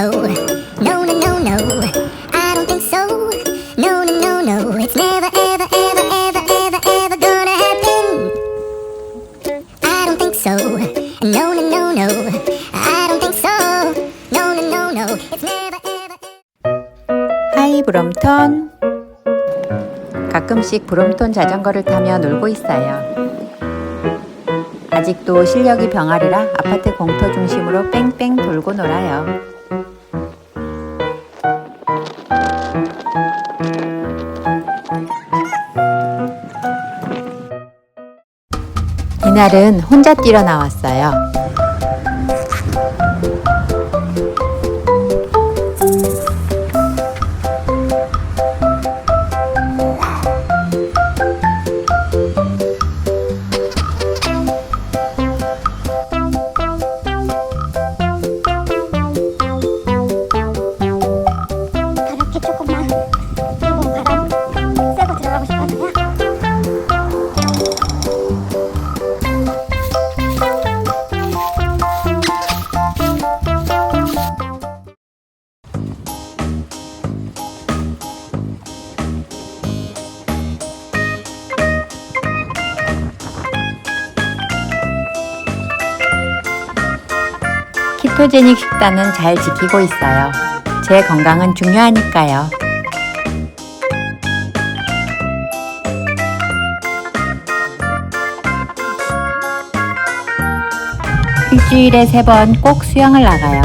so. No, no, no, no. I don't think so. No, no, no, no. It's never, ever, ever, ever, ever, ever gonna happen. I don't think so. No, no, no, no. I don't think so. No, no, no, no. It's never, ever. 하이 브롬톤 가끔씩 브롬톤 자전거를 타며 놀고 있어요. 아직도 실력이 병아리라 아파트 공터 중심으로 뺑뺑 돌고 놀아요. 이날은 혼자 뛰러 나왔어요. 키토제닉 식단은 잘 지키고 있어요. 제 건강은 중요하니까요. 일주일에 세 번 꼭 수영을 나가요.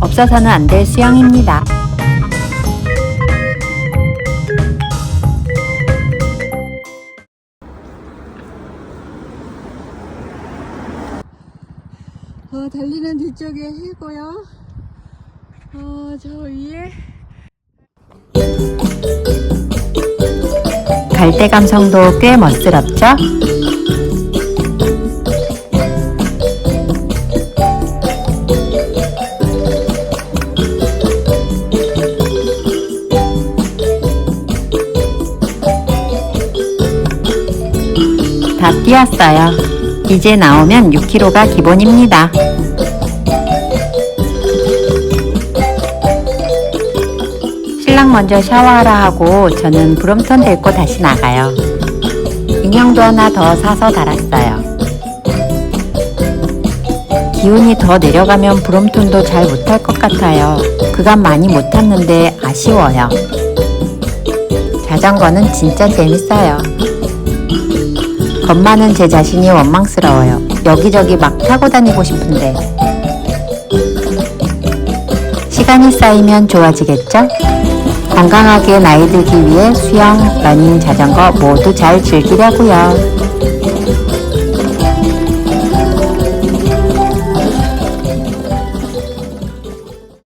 없어서는 안 될 수영입니다. 어, 달리는 뒤쪽에 해고요. 어, 저 위에 갈대 감성도 꽤 멋스럽죠? 다 뛰었어요. 이제 나오면 6km가 기본입니다. 신랑 먼저 샤워하라 하고 저는 브롬톤 데리고 다시 나가요. 인형도 하나 더 사서 달았어요. 기운이 더 내려가면 브롬톤도 잘 못할 것 같아요. 그간 많이 못 탔는데 아쉬워요. 자전거는 진짜 재밌어요. 겁 많은 제 자신이 원망스러워요. 여기저기 막 타고 다니고 싶은데. 시간이 쌓이면 좋아지겠죠? 건강하게 나이 들기 위해 수영, 러닝, 자전거 모두 잘 즐기려고요.